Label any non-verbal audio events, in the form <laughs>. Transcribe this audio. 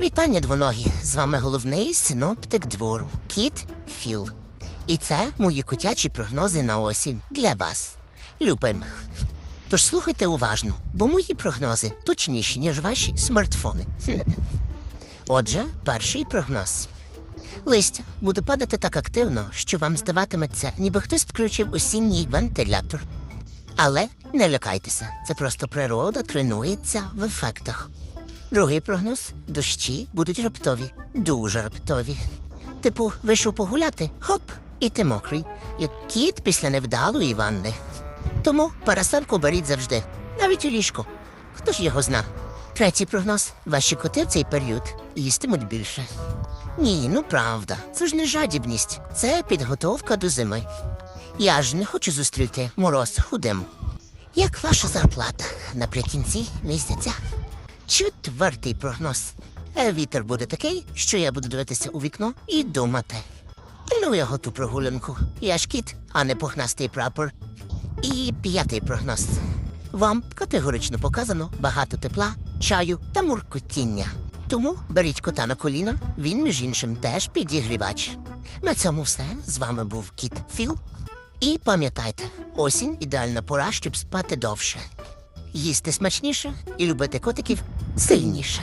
Вітання двоногі. З вами головний синоптик двору Кіт Філ. І це мої котячі прогнози на осінь для вас. Любим. Тож слухайте уважно, бо мої прогнози точніші, ніж ваші смартфони. <laughs> Отже, перший прогноз. Листя буде падати так активно, що вам здаватиметься, ніби хтось включив осінній вентилятор. Але не лякайтеся, це просто природа тренується в ефектах. Другий прогноз дощі будуть раптові, дуже раптові. Типу, вийшов погуляти, хоп, і ти мокрий, як кіт після невдалої ванни. Тому парасольку беріть завжди, навіть у ліжку. Хто ж його зна? Третій прогноз. Ваші коти в цей період їстимуть більше. Ні, ну правда, це ж не жадібність, це підготовка до зими. Я ж не хочу зустріти мороз худим. Як ваша зарплата наприкінці місяця? Четвертий прогноз. Е, Вітер буде такий, що я буду дивитися у вікно і думати. Ну, його ту прогулянку. Я ж кіт, а не пухнастий прапор. І п'ятий прогноз. Вам категорично показано багато тепла, чаю та муркотіння. Тому беріть кота на коліна, він, між іншим, теж підігрівач. На цьому все. З вами був кіт Філ. І пам'ятайте, осінь ідеальна пора, щоб спати довше. Їсти смачніше і любити котиків сильніше.